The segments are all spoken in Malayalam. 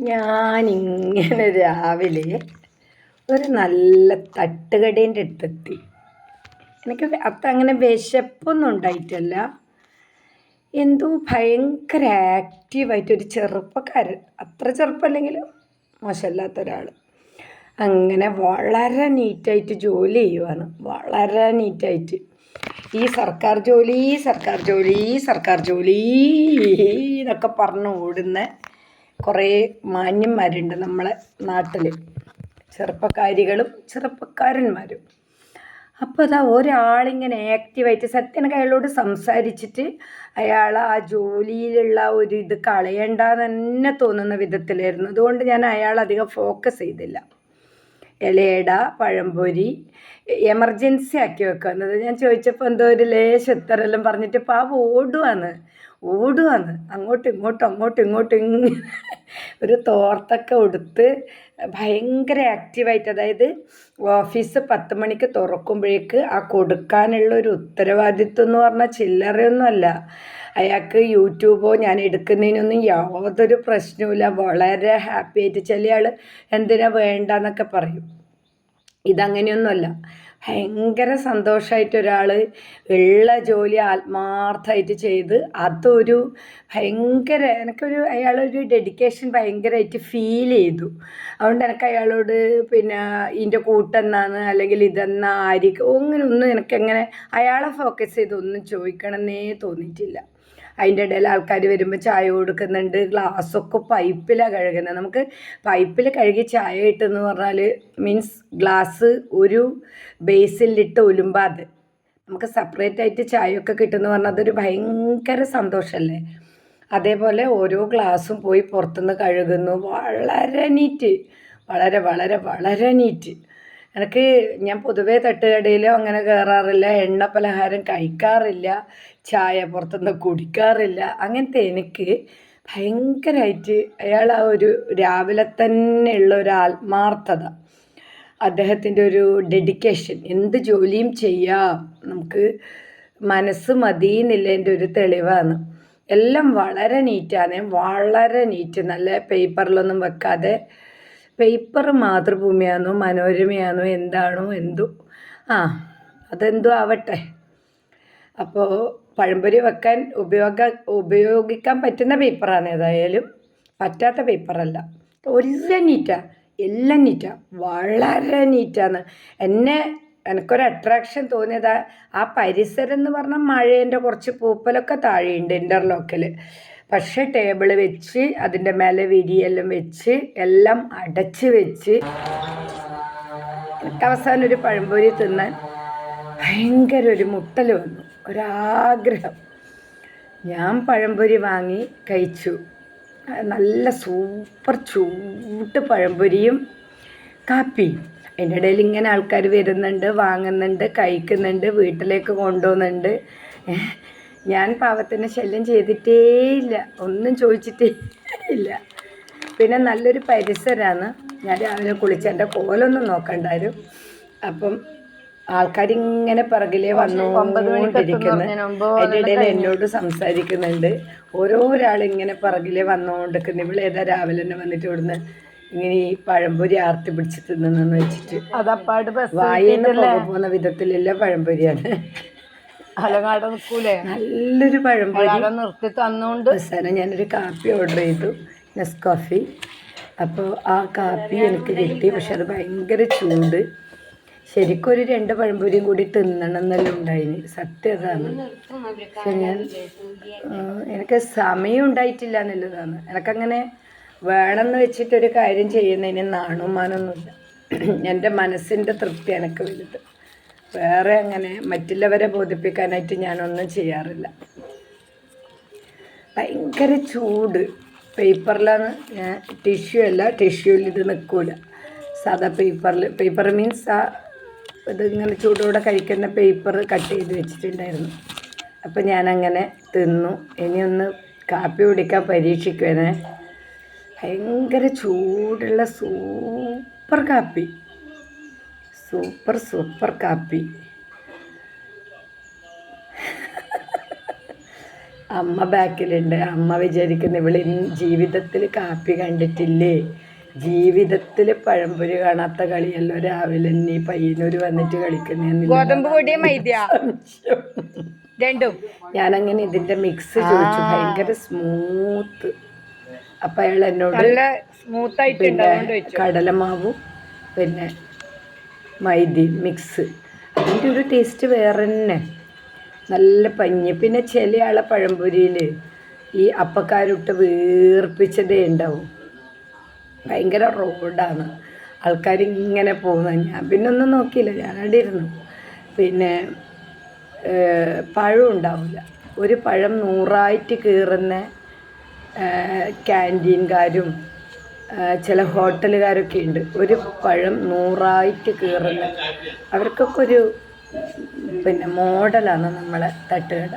ഞാനിങ്ങനെ രാവിലെ ഒരു നല്ല തട്ടുകടേന്റെ അടുത്തെത്തി. എനിക്ക് അത്ര അങ്ങനെ വിശപ്പൊന്നും ഉണ്ടായിട്ടല്ല. എന്തോ ഭയങ്കര ആക്റ്റീവായിട്ടൊരു ചെറുപ്പക്കാരൻ. അത്ര ചെറുപ്പമല്ലെങ്കിലും മോശമല്ലാത്ത ഒരാൾ അങ്ങനെ വളരെ നീറ്റായിട്ട് ജോലി ചെയ്യുവാണ്. വളരെ നീറ്റായിട്ട്. ഈ സർക്കാർ ജോലി സർക്കാർ ജോലി സർക്കാർ ജോലി എന്നൊക്കെ പറഞ്ഞ് ഓടുന്ന കുറേ മാന്യന്മാരുണ്ട് നമ്മളെ നാട്ടിൽ ചെറുപ്പക്കാരികളും ചെറുപ്പക്കാരന്മാരും. അപ്പോൾ അതാ ഒരാളിങ്ങനെ ആക്റ്റീവായിട്ട് സത്യനക്ക് അയാളോട് സംസാരിച്ചിട്ട് അയാൾ ആ ജോലിയിലുള്ള ഒരു ഇത് കളയണ്ട തന്നെ തോന്നുന്ന വിധത്തിലായിരുന്നു. അതുകൊണ്ട് ഞാൻ അയാൾ അധികം ഫോക്കസ് ചെയ്തില്ല. ഇലയട പഴംപൊരി എമർജൻസി ആക്കി വെക്കുന്നത് ഞാൻ ചോദിച്ചപ്പോൾ എന്തോ ഒരു ലേശം എത്രയെല്ലാം പറഞ്ഞിട്ട് പാവ ഓടുവാന്ന്. ഓടുവാന്ന്. അങ്ങോട്ടും ഇങ്ങോട്ടും അങ്ങോട്ടും ഇങ്ങോട്ടും ഇങ്ങനെ ഒരു തോർത്തൊക്കെ ഉടുത്ത് ഭയങ്കര ആക്റ്റീവായിട്ട് അതായത് ഓഫീസ് പത്ത് മണിക്ക് തുറക്കുമ്പോഴേക്ക് ആ കൊടുക്കാനുള്ള ഒരു ഉത്തരവാദിത്വം എന്ന് പറഞ്ഞാൽ ചില്ലറയൊന്നുമല്ല. അയാൾക്ക് യൂട്യൂബോ ഞാൻ എടുക്കുന്നതിനൊന്നും യാതൊരു പ്രശ്നവുമില്ല. വളരെ ഹാപ്പി ആയിട്ട് ചില ആൾ എന്തിനാ വേണ്ടെന്നൊക്കെ പറയും. ഇതങ്ങനെയൊന്നുമല്ല. ഭയങ്കര സന്തോഷമായിട്ട് ഒരാൾ ഉള്ള ജോലി ആത്മാർത്ഥമായിട്ട് ചെയ്ത് അതൊരു ഭയങ്കര എനിക്കൊരു അയാളൊരു ഡെഡിക്കേഷൻ ഭയങ്കരമായിട്ട് ഫീൽ ചെയ്തു. അതുകൊണ്ട് എനിക്ക് അയാളോട് പിന്നെ ഇതിന്റെ കൂട്ടെന്നാന്ന് അല്ലെങ്കിൽ ഇതെന്നാ ആയിരിക്കും അങ്ങനെ ഒന്നും എനിക്കങ്ങനെ അയാളെ ഫോക്കസ് ചെയ്ത് ഒന്നും ചോദിക്കണമെന്നേ തോന്നിയിട്ടില്ല. അതിന്റെ ഇടയിൽ ആൾക്കാർ വരുമ്പോൾ ചായ കൊടുക്കുന്നുണ്ട്. ഗ്ലാസ്സൊക്കെ പൈപ്പിലാണ് കഴുകുന്നത് നമുക്ക് പൈപ്പിൽ കഴുകി ചായ കിട്ടുമെന്ന് പറഞ്ഞാൽ മീൻസ് ഗ്ലാസ് ഒരു ബേസിലിട്ട് ഒലുമ്പാതെ നമുക്ക് സെപ്പറേറ്റ് ആയിട്ട് ചായയൊക്കെ കിട്ടുമെന്ന് പറഞ്ഞാൽ അതൊരു ഭയങ്കര സന്തോഷമല്ലേ അതേപോലെ ഓരോ ഗ്ലാസ്സും പോയി പുറത്തുനിന്ന് കഴുകുന്നു. വളരെ നീറ്റ്. വളരെ വളരെ വളരെ നീറ്റ്. എനിക്ക് ഞാൻ പൊതുവേ തട്ടുകടയിലോ അങ്ങനെ കയറാറില്ല എണ്ണ പലഹാരം കഴിക്കാറില്ല. ചായ പുറത്തുനിന്ന് കുടിക്കാറില്ല. അങ്ങനത്തെ എനിക്ക് ഭയങ്കരമായിട്ട് അയാൾ ആ ഒരു രാവിലെ ഉള്ള ഒരു ആത്മാർത്ഥത. അദ്ദേഹത്തിന്റെ ഒരു ഡെഡിക്കേഷൻ എന്ത് ജോലിയും ചെയ്യാം. നമുക്ക് മനസ്സ് മതി എന്നുള്ളതിന്റെ ഒരു തെളിവാണ്. എല്ലാം വളരെ നീറ്റാണ്. വളരെ നീറ്റ്. നല്ല പേപ്പറിലൊന്നും വെക്കാതെ പേപ്പർ മാതൃഭൂമിയാണോ മനോരമയാണോ എന്താണോ എന്തോ. ആ അതെന്തോ ആവട്ടെ. അപ്പോൾ പഴംപൊരി വെക്കാൻ ഉപയോഗ ഉപയോഗിക്കാൻ പറ്റുന്ന പേപ്പറാണ് ഏതായാലും. പറ്റാത്ത പേപ്പറല്ല. ഒരു നീറ്റാണ് എല്ലാം നീറ്റാണ് വളരെ നീറ്റാണ് എന്നെ എനിക്കൊരു അട്രാക്ഷൻ തോന്നിയത് ആ പരിസരം എന്ന് പറഞ്ഞാൽ മഴേന്റെ കുറച്ച് പൂപ്പലൊക്കെ താഴെയുണ്ട് ഇന്റർലോക്കിൽ പക്ഷെ ടേബിൾ വെച്ച് അതിന്റെ മേലെ വിരിയെല്ലാം വെച്ച് എല്ലാം അടച്ച് വെച്ച് അവസാനം ഒരു പഴംപൊരി തിന്നാൻ ഭയങ്കര ഒരു മുട്ടൽ വന്നു. ഒരാഗ്രഹം. ഞാൻ പഴംപൊരി വാങ്ങി കഴിച്ചു. നല്ല സൂപ്പർ ചൂട്ട് പഴംപൊരിയും കാപ്പി. അതിന്റെ ഇടയിൽ ഇങ്ങനെ ആൾക്കാർ വരുന്നുണ്ട് വാങ്ങുന്നുണ്ട് കഴിക്കുന്നുണ്ട് വീട്ടിലേക്ക് കൊണ്ടുപോകുന്നുണ്ട് ഞാൻ പാവത്തിനെ ശല്യം ചെയ്തിട്ടേ ഇല്ല. ഒന്നും ചോദിച്ചിട്ടേ ഇല്ല. പിന്നെ നല്ലൊരു പരിസരമാണ് ഞാൻ രാവിലെ കുളിച്ച് എന്റെ കോലൊന്നും നോക്കണ്ടായിരുന്നു അപ്പം ആൾക്കാരിങ്ങനെ പിറകിലെ വന്നുകൊണ്ടിരിക്കുന്നു. അതിന്റെ ഇടയിൽ എന്നോട് സംസാരിക്കുന്നുണ്ട്. ഓരോരാളിങ്ങനെ പിറകിലേ വന്നുകൊണ്ടിരിക്കുന്നു. ഇവളേതാ രാവിലെ തന്നെ വന്നിട്ട് ഇവിടുന്ന് ഇങ്ങനെ ഈ പഴംപൊരി ആർത്തി പിടിച്ച് തിന്നെന്ന് വെച്ചിട്ട് അതപ്പാട് വായന്ന് പോകുന്ന വിധത്തിലുള്ള പഴംപൊരിയാണ്. അലങ്ങാട് നിൽക്കൂലേ? നല്ലൊരു പഴംപൊരി. നിർത്തി അവസാനം ഞാനൊരു കാപ്പി ഓർഡർ ചെയ്തു. നെസ്കോഫി. അപ്പോൾ ആ കാപ്പി എനിക്ക് കിട്ടി. പക്ഷെ അത് ഭയങ്കര ചൂട്. ശരിക്കും ഒരു രണ്ട് പഴംപൊരിയും കൂടി തിന്നണം എന്നെല്ലാം ഉണ്ടായിന്. സത്യം അതാണ്. ഞാൻ എനിക്ക് സമയം ഉണ്ടായിട്ടില്ല എന്നുള്ളതാണ്. എനിക്കങ്ങനെ വേണമെന്ന് വെച്ചിട്ടൊരു കാര്യം ചെയ്യുന്നതിന് നാണോ മാനൊന്നുമില്ല എന്റെ മനസ്സിന്റെ തൃപ്തി എനിക്ക് വലുത്. വേറെ അങ്ങനെ മറ്റുള്ളവരെ ബോധിപ്പിക്കാനായിട്ട് ഞാനൊന്നും ചെയ്യാറില്ല. ഭയങ്കര ചൂട്. പേപ്പറിലാണ് ടിഷ്യൂ അല്ല ടിഷ്യൂവിൽ ഇത് സാധാ പേപ്പറിൽ പേപ്പർ മീൻസ് ആ ഇതിങ്ങനെ ചൂടോടെ കഴിക്കുന്ന പേപ്പർ കട്ട് ചെയ്ത് വെച്ചിട്ടുണ്ടായിരുന്നു. അപ്പം ഞാനങ്ങനെ തിന്നു. ഇനി ഒന്ന് കാപ്പി കുടിക്കാൻ പരീക്ഷിക്കുവാനേ ഭയങ്കര ചൂടുള്ള സൂപ്പർ കാപ്പി. സൂപ്പർ സൂപ്പർ കാപ്പി. അമ്മ ബാക്കിലുണ്ട്. അമ്മ വിചാരിക്കുന്ന ഇവൾ ജീവിതത്തിൽ കാപ്പി കണ്ടിട്ടില്ലേ? ജീവിതത്തിൽ പഴംപൊരി കാണാത്ത കളിയല്ലോ രാവിലെ നീ പയ്യന്നൂർ വന്നിട്ട് കളിക്കുന്ന ഗോതമ്പ് പൊടിയ മൈദ്യ? രണ്ടും. ഞാനങ്ങനെ ഇതിന്റെ മിക്സ് ചോദിച്ചു. ഭയങ്കര സ്മൂത്ത് അപ്പൊ അയാൾ എന്നോട് നല്ല സ്മൂത്ത് ആയിട്ട് പിന്നെ കടലമാവും പിന്നെ മൈദി മിക്സ് അതിന്റെ ഒരു ടേസ്റ്റ് വേറെ തന്നെ നല്ല പഞ്ഞി. പിന്നെ ചില ആളെ പഴംപൊരിയിൽ ഈ അപ്പക്കാരിട്ട് വീർപ്പിച്ചതേ ഉണ്ടാവും. ഭയങ്കര റോഡാണ്. ആൾക്കാർ ഇങ്ങനെ പോകുന്നത് ഞാൻ പിന്നെ ഒന്നും നോക്കിയില്ല. ഞാൻ അവിടെ ഇരുന്നു. പിന്നെ പഴം ഉണ്ടാവില്ല. ഒരു പഴം നൂറായിട്ട് കീറുന്ന ക്യാന്റീൻകാരും ചില ഹോട്ടലുകാരൊക്കെ ഉണ്ട്. ഒരു പഴം നൂറായിട്ട് കീറുന്ന അവർക്കൊക്കെ ഒരു പിന്നെ മോഡലാണ് നമ്മളെ തട്ടുകട.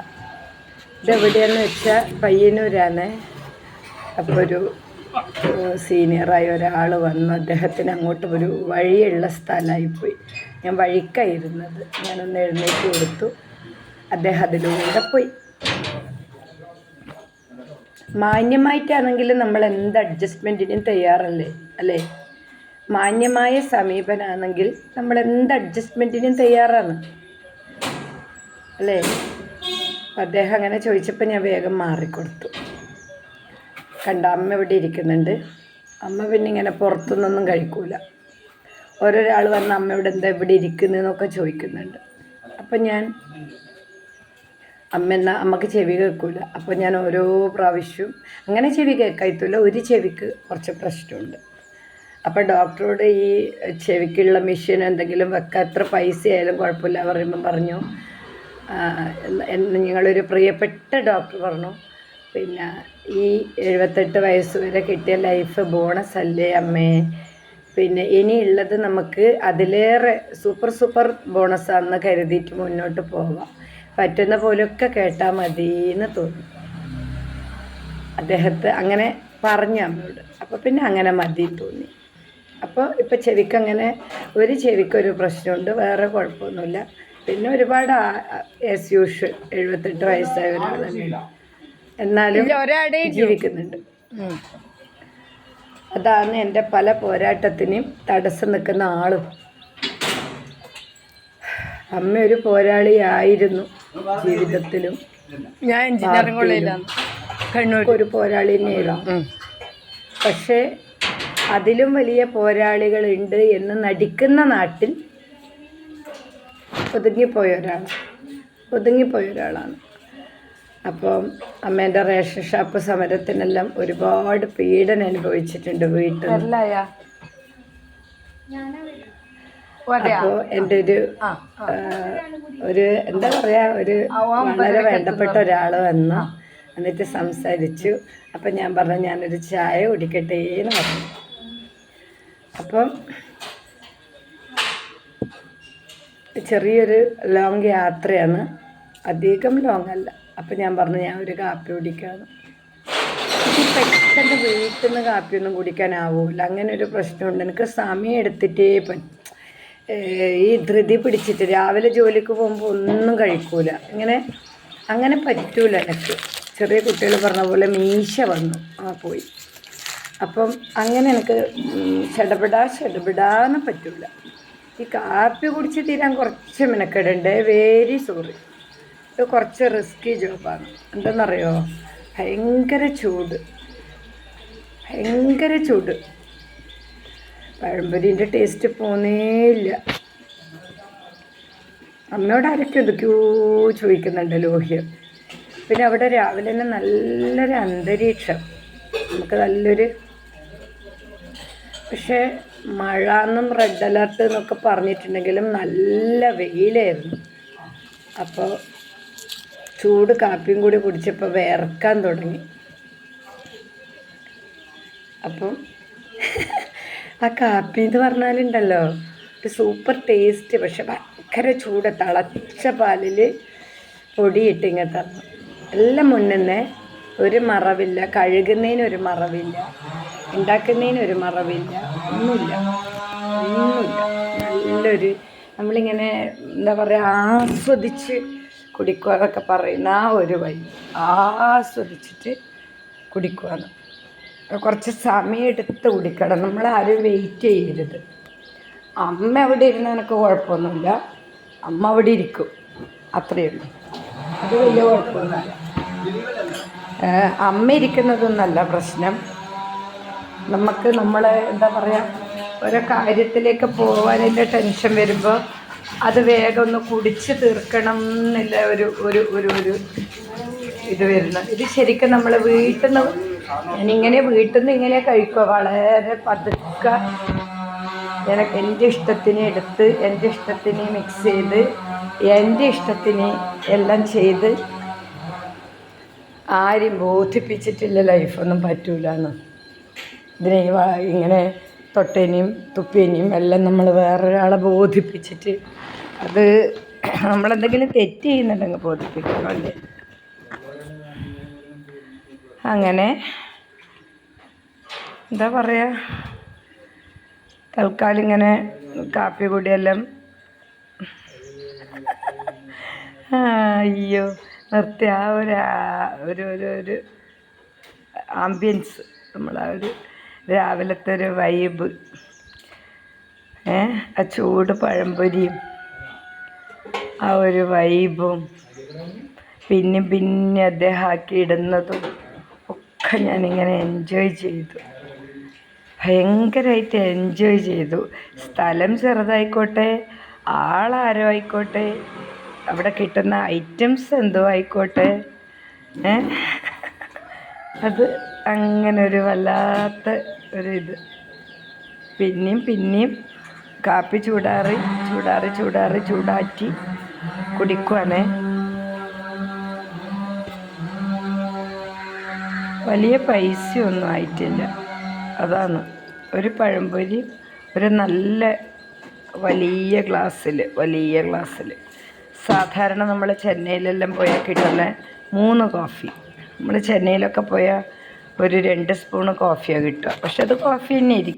ഇതെവിടെയാണെന്ന് വെച്ചാൽ പയ്യന്നൂരാണ്. അപ്പോൾ ഒരു സീനിയറായ ഒരാൾ വന്ന് അദ്ദേഹത്തിന് അങ്ങോട്ട് ഒരു വഴിയുള്ള സ്ഥലമായിപ്പോയി. ഞാൻ വഴിക്കായിരുന്നത്. ഞാനൊന്ന് എഴുന്നേറ്റ് കൊടുത്തു. അദ്ദേഹം അതിലൂടെ പോയി. മാന്യമായിട്ടാണെങ്കിലും നമ്മൾ എന്ത് അഡ്ജസ്റ്റ്മെന്റിനും തയ്യാറല്ലേ? അല്ലേ? മാന്യമായ സമീപനാണെങ്കിൽ നമ്മൾ എന്ത് അഡ്ജസ്റ്റ്മെന്റിനും തയ്യാറാണ്. അല്ലേ? അദ്ദേഹം അങ്ങനെ ചോദിച്ചപ്പോൾ ഞാൻ വേഗം മാറിക്കൊടുത്തു. കണ്ട അമ്മ ഇവിടെ ഇരിക്കുന്നുണ്ട്. അമ്മ പിന്നെ ഇങ്ങനെ പുറത്തുനിന്നൊന്നും കഴിക്കൂല. ഓരോരാൾ വന്ന് അമ്മ ഇവിടെ എന്താ ഇവിടെ ഇരിക്കുന്നതെന്നൊക്കെ ചോദിക്കുന്നുണ്ട്. അപ്പം ഞാൻ അമ്മ എന്നാ അമ്മയ്ക്ക് ചെവി കേൾക്കൂല. അപ്പോൾ ഞാൻ ഓരോ പ്രാവശ്യവും അങ്ങനെ ചെവി കേൾക്കായിട്ടില്ല ഒരു ചെവിക്ക് കുറച്ച് പ്രശ്നമുണ്ട്. അപ്പോൾ ഡോക്ടറോട് ഈ ചെവിക്കുള്ള മെഷീൻ എന്തെങ്കിലും വെക്കാൻ എത്ര പൈസ ആയാലും കുഴപ്പമില്ല പറയുമ്പോൾ പറഞ്ഞു. നിങ്ങളൊരു പ്രിയപ്പെട്ട ഡോക്ടർ പറഞ്ഞു. പിന്നെ ഈ എഴുപത്തെട്ട് വയസ്സ് വരെ കിട്ടിയ ലൈഫ് ബോണസ് അല്ലേ അമ്മേ? പിന്നെ ഇനിയുള്ളത് നമുക്ക് അതിലേറെ സൂപ്പർ സൂപ്പർ ബോണസാണെന്ന് കരുതിയിട്ട് മുന്നോട്ട് പോവാം. പറ്റുന്ന പോലൊക്കെ കേട്ടാൽ മതി എന്ന് തോന്നി. അദ്ദേഹത്തെ അങ്ങനെ പറഞ്ഞു അമ്മയോട്. അപ്പോൾ പിന്നെ അങ്ങനെ മതി തോന്നി. അപ്പോൾ ഇപ്പോൾ ചെവിക്ക് അങ്ങനെ ഒരു ചെവിക്കൊരു പ്രശ്നമുണ്ട് വേറെ കുഴപ്പമൊന്നുമില്ല. പിന്നെ ഒരുപാട് എസ് യൂഷ്വൽ എഴുപത്തെട്ട് വയസ്സായ തന്നെയാണ് എന്നാലും ജീവിക്കുന്നുണ്ട്. അതാണ് എന്റെ പല പോരാട്ടത്തിനും തടസ്സം നിൽക്കുന്ന ആളും. അമ്മ ഒരു പോരാളിയായിരുന്നു ജീവിതത്തിലും ഞാൻ എഞ്ചിനീയറിംഗ് കോളേജിലാണ് കണ്ണൂർ. ഒരു പോരാളി തന്നെയായിരുന്നു. പക്ഷേ അതിലും വലിയ പോരാളികളുണ്ട് എന്ന് നടിക്കുന്ന നാട്ടിൽ ഒതുങ്ങിപ്പോയ ഒരാളാണ് ഒതുങ്ങിപ്പോയ ഒരാളാണ്. അപ്പം അമ്മേന്റെ റേഷൻ ഷാപ്പ് സമരത്തിനെല്ലാം ഒരുപാട് പീഡനം അനുഭവിച്ചിട്ടുണ്ട് വീട്ടിൽ അപ്പോൾ എന്റെ ഒരു ഒരു എന്താ പറയാ ഒരു വളരെ വേണ്ടപ്പെട്ട ഒരാൾ വന്നു എന്നിട്ട് സംസാരിച്ചു. അപ്പം ഞാൻ പറഞ്ഞു ഞാനൊരു ചായ കുടിക്കട്ടെ എന്ന് പറഞ്ഞു. അപ്പം ചെറിയൊരു ലോങ് യാത്രയാണ്. അധികം ലോങ് അല്ല. അപ്പം ഞാൻ പറഞ്ഞു ഞാൻ ഒരു കാപ്പി കുടിക്കാം പെട്ടെന്ന് വീട്ടിൽ നിന്ന് കാപ്പിയൊന്നും കുടിക്കാനാവൂല. അങ്ങനെ ഒരു പ്രശ്നമുണ്ട്. എനിക്ക് സമയം എടുത്തിട്ടേ പറ്റും. ഈ ധൃതി പിടിച്ചിട്ട് രാവിലെ ജോലിക്ക് പോകുമ്പോൾ ഒന്നും കഴിക്കൂല. ഇങ്ങനെ അങ്ങനെ പറ്റൂല എനിക്ക്. ചെറിയ കുട്ടികൾ പറഞ്ഞ പോലെ മീശ വന്നു. ആ പോയി. അപ്പം അങ്ങനെ എനിക്ക് ചെടപെടാ ചെടപെടാന്ന് പറ്റൂല. ഈ കാപ്പി കുടിച്ച് തീരാൻ കുറച്ച് മെനക്കെടണ്ടേ. വെരി സോറി ഇത് കുറച്ച് റിസ്കി ജോബാണ് എന്തെന്നറിയോ? ഭയങ്കര ചൂട്. ഭയങ്കര ചൂട്. പഴംപൊരിന്റെ ടേസ്റ്റ് പോന്നേയില്ല അമ്മയോട് ആരൊക്കെ എന്തൊക്കെയോ ചോദിക്കുന്നുണ്ട് ലോഹ്യം. പിന്നെ അവിടെ രാവിലെ തന്നെ നല്ലൊരു അന്തരീക്ഷം. നമുക്ക് നല്ലൊരു പക്ഷേ മഴ എന്നും റെഡ് അലർട്ട് എന്നൊക്കെ പറഞ്ഞിട്ടുണ്ടെങ്കിലും നല്ല വെയിലായിരുന്നു. അപ്പോൾ ചൂട് കാപ്പിയും കൂടി കുടിച്ചപ്പോൾ വേർക്കാൻ തുടങ്ങി. അപ്പം ആ കാപ്പി എന്ന് പറഞ്ഞാലുണ്ടല്ലോ ഒരു സൂപ്പർ ടേസ്റ്റ് പക്ഷെ ഭയങ്കര ചൂട് തിളച്ച പാലിൽ പൊടിയിട്ട് ഇങ്ങനെ തന്നു. എല്ലാം മുന്നേ ഒരു മറവില്ല കഴുകുന്നതിന് ഒരു മറവില്ല ഉണ്ടാക്കുന്നതിന് ഒരു മറവില്ല ഒന്നുമില്ല ഒന്നുമില്ല. നല്ലൊരു നമ്മളിങ്ങനെ എന്താ പറയുക ആസ്വദിച്ച് കുടിക്കുക എന്നൊക്കെ പറയുന്ന ആ ഒരു വഴി. ആസ്വദിച്ചിട്ട് കുടിക്കുകയാണ് കുറച്ച് സമയം എടുത്ത് കുടിക്കണം. നമ്മൾ ആരും വെയിറ്റ് ചെയ്യരുത്. അമ്മ അവിടെ ഇരുന്ന് എനിക്ക് കുഴപ്പമൊന്നുമില്ല. അമ്മ അവിടെ ഇരിക്കും. അത്രയേ ഉള്ളൂ. അത് വലിയ കുഴപ്പമൊന്നുമില്ല. അമ്മ ഇരിക്കുന്നതൊന്നല്ല പ്രശ്നം. നമുക്ക് നമ്മൾ എന്താ പറയുക ഓരോ കാര്യത്തിലേക്ക് പോകാനുള്ള ടെൻഷൻ വരുമ്പോൾ അത് വേഗം ഒന്ന് കുടിച്ച് തീർക്കണം എന്നുള്ള ഒരു ഒരു ഒരു ഒരു ഇത് വരുന്നു. ഇത് ശരിക്കും നമ്മൾ വീട്ടിൽ നിന്ന് ഞാനിങ്ങനെ വീട്ടിൽ നിന്ന് ഇങ്ങനെ കഴിക്കുക വളരെ പതുക്കെ എനിക്ക് എന്റെ ഇഷ്ടത്തിന് എടുത്ത് എന്റെ ഇഷ്ടത്തിന് മിക്സ് ചെയ്ത് എന്റെ ഇഷ്ടത്തിന് എല്ലാം ചെയ്ത് ആരും ബോധിപ്പിച്ചിട്ടില്ല ലൈഫൊന്നും പറ്റൂലെന്ന്. ഇതിനെ ഇങ്ങനെ തൊട്ടേനെയും തുപ്പേനെയും എല്ലാം നമ്മൾ വേറൊരാളെ ബോധിപ്പിച്ചിട്ട് അത് നമ്മളെന്തെങ്കിലും തെറ്റ് ചെയ്യുന്നുണ്ടെങ്കിൽ ബോധിപ്പിക്കണമല്ലേ അങ്ങനെ. എന്താ പറയുക തൽക്കാലം ഇങ്ങനെ കാപ്പി കൂടിയെല്ലാം അയ്യോ നിർത്തി ആ ഒരു ആ- ഒരു ഒരു ഒരു ആംബിയൻസ് നമ്മളാ ഒരു രാവിലത്തെ ഒരു വൈബ് ഏ ആ ചൂട് പഴംപൊരിയും ആ ഒരു വൈബും പിന്നെ പിന്നെ അദ്ദേഹം ആക്കി ഇടുന്നതും ഒക്കെ ഞാനിങ്ങനെ എൻജോയ് ചെയ്തു. ഭയങ്കരമായിട്ട് എൻജോയ് ചെയ്തു. സ്ഥലം ചെറുതായിക്കോട്ടെ ആളാരോ ആയിക്കോട്ടെ അവിടെ കിട്ടുന്ന ഐറ്റംസ് എന്തോ ആയിക്കോട്ടെ അത് അങ്ങനെ ഒരു വല്ലാത്ത ഒരു ഇത് പിന്നെയും പിന്നെയും കാപ്പി ചൂടാറി ചൂടാറി ചൂടാറി ചൂടാറ്റി കുടിക്കുവാണേ. വലിയ പൈസയൊന്നും ആയിട്ടില്ല. അതാണ്. ഒരു പഴംപൊരി ഒരു നല്ല വലിയ ഗ്ലാസ്സിൽ വലിയ ഗ്ലാസ്സിൽ സാധാരണ നമ്മൾ ചെന്നൈയിലെല്ലാം പോയാൽ കിട്ടുന്ന മൂന്ന് കോഫി നമ്മൾ ചെന്നൈയിലൊക്കെ പോയാൽ ഒരു രണ്ട് സ്പൂണ് കോഫിയാണ് കിട്ടുക. പക്ഷെ അത് കോഫി തന്നെ ഇരിക്കും.